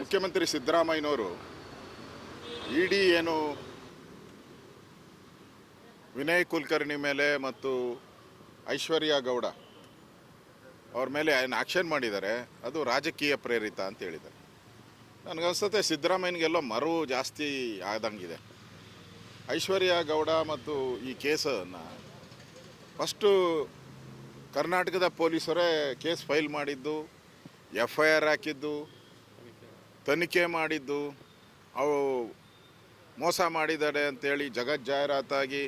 ಮುಖ್ಯಮಂತ್ರಿ ಸಿದ್ದರಾಮಯ್ಯನವರು ಇಡಿ ಏನು ವಿನಯ್ ಕುಲಕರ್ಣಿ ಮೇಲೆ ಮತ್ತು ಐಶ್ವರ್ಯ ಗೌಡ ಅವ್ರ ಮೇಲೆ ಏನು ಆಕ್ಷನ್ ಮಾಡಿದ್ದಾರೆ ಅದು ರಾಜಕೀಯ ಪ್ರೇರಿತ ಅಂತ ಹೇಳಿದ್ದಾರೆ. ನನಗನ್ಸುತ್ತೆ ಸಿದ್ದರಾಮಯ್ಯನಿಗೆಲ್ಲೋ ಮರು ಜಾಸ್ತಿ ಆದಂಗಿದೆ. ಐಶ್ವರ್ಯ ಗೌಡ ಮತ್ತು ಈ ಕೇಸನ್ನು ಫಸ್ಟು ಕರ್ನಾಟಕದ ಪೊಲೀಸರೇ ಕೇಸ್ ಫೈಲ್ ಮಾಡಿದ್ದು ಎಫ್ ಐ ಆರ್ ಹಾಕಿದ್ದು ತನಿಖೆ ಮಾಡಿದ್ದು, ಅವು ಮೋಸ ಮಾಡಿದ್ದಾರೆ ಅಂತೇಳಿ ಜಗತ್ ಜಾಹೀರಾತಾಗಿ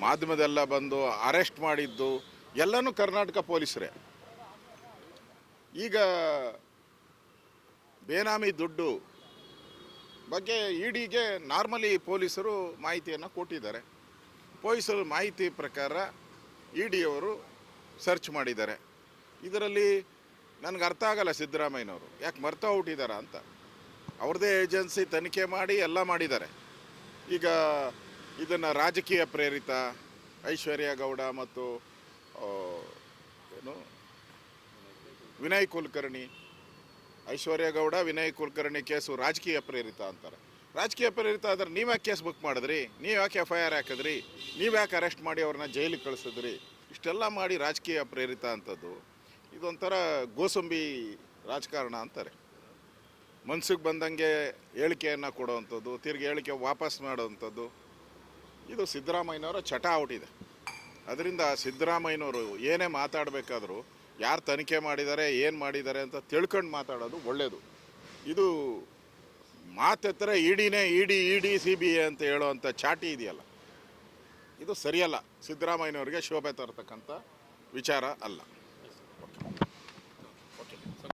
ಮಾಧ್ಯಮದೆಲ್ಲ ಬಂದು ಅರೆಸ್ಟ್ ಮಾಡಿದ್ದು ಎಲ್ಲನೂ ಕರ್ನಾಟಕ ಪೊಲೀಸರೇ. ಈಗ ಬೇನಾಮಿ ದುಡ್ಡು ಬಗ್ಗೆ ಇಡಿಗೆ ನಾರ್ಮಲಿ ಪೊಲೀಸರು ಮಾಹಿತಿಯನ್ನು ಕೊಟ್ಟಿದ್ದಾರೆ. ಪೊಲೀಸರು ಮಾಹಿತಿ ಪ್ರಕಾರ ಇ ಡಿಯವರು ಸರ್ಚ್ ಮಾಡಿದ್ದಾರೆ. ಇದರಲ್ಲಿ ನನಗೆ ಅರ್ಥ ಆಗಲ್ಲ ಸಿದ್ದರಾಮಯ್ಯನವರು. ಯಾಕೆ ಮರ್ತಾ ಹುಟ್ಟಿದಾರ ಅಂತ. ಅವ್ರದ್ದೇ ಏಜೆನ್ಸಿ ತನಿಖೆ ಮಾಡಿ ಎಲ್ಲ ಮಾಡಿದ್ದಾರೆ. ಈಗ ಇದನ್ನು ರಾಜಕೀಯ ಪ್ರೇರಿತ ಐಶ್ವರ್ಯ ಗೌಡ ಮತ್ತು ಏನು? ವಿನಯ್ ಕುಲಕರ್ಣಿ, ಐಶ್ವರ್ಯ ಗೌಡ, ವಿನಯ್ ಕುಲಕರ್ಣಿ ಕೇಸು ರಾಜಕೀಯ ಪ್ರೇರಿತ ಅಂತಾರೆ. ರಾಜಕೀಯ ಪ್ರೇರಿತ ಆದರೆ ನೀವು ಕೇಸ್ ಬುಕ್ ಮಾಡಿದ್ರಿ? ನೀವು ಯಾಕೆ ಎಫ್ ಐ ಆರ್ ಹಾಕಿದ್ರಿ? ನೀವು ಯಾಕೆ ಅರೆಸ್ಟ್ ಮಾಡಿ ಅವ್ರನ್ನ ಜೈಲಿಗೆ ಕಳಿಸಿದ್ರಿ? ಇಷ್ಟೆಲ್ಲ ಮಾಡಿ ರಾಜಕೀಯ ಪ್ರೇರಿತ ಅಂಥದ್ದು ಇದೊಂಥರ ಗೋಸಂಬಿ ರಾಜಕಾರಣ ಅಂತಾರೆ. ಮನ್ಸಿಗೆ ಬಂದಂಗೆ ಹೇಳಿಕೆಯನ್ನು ಕೊಡುವಂಥದ್ದು, ತಿರ್ಗಿ ಹೇಳಿಕೆ ವಾಪಸ್ ಮಾಡುವಂಥದ್ದು. ಇದು ಸಿದ್ದರಾಮಯ್ಯನವರ ಚಟ ಔಟಿದೆ ಅದರಿಂದ ಸಿದ್ದರಾಮಯ್ಯನವರು ಏನೇ ಮಾತಾಡಬೇಕಾದ್ರೂ ಯಾರು ತನಿಖೆ ಮಾಡಿದ್ದಾರೆ ಏನು ಮಾಡಿದ್ದಾರೆ ಅಂತ ತಿಳ್ಕೊಂಡು ಮಾತಾಡೋದು ಒಳ್ಳೆಯದು ಇದು ಮಾತೆತ್ತರೆ ಇಡಿನೇ ED ED C B I ಅಂತ ಹೇಳುವಂಥ ಚಾಟಿ ಇದೆಯಲ್ಲ. ಇದು ಸರಿಯಲ್ಲ. ಸಿದ್ದರಾಮಯ್ಯನವರಿಗೆ ಶೋಭೆ ತರತಕ್ಕಂಥ ವಿಚಾರ ಅಲ್ಲ.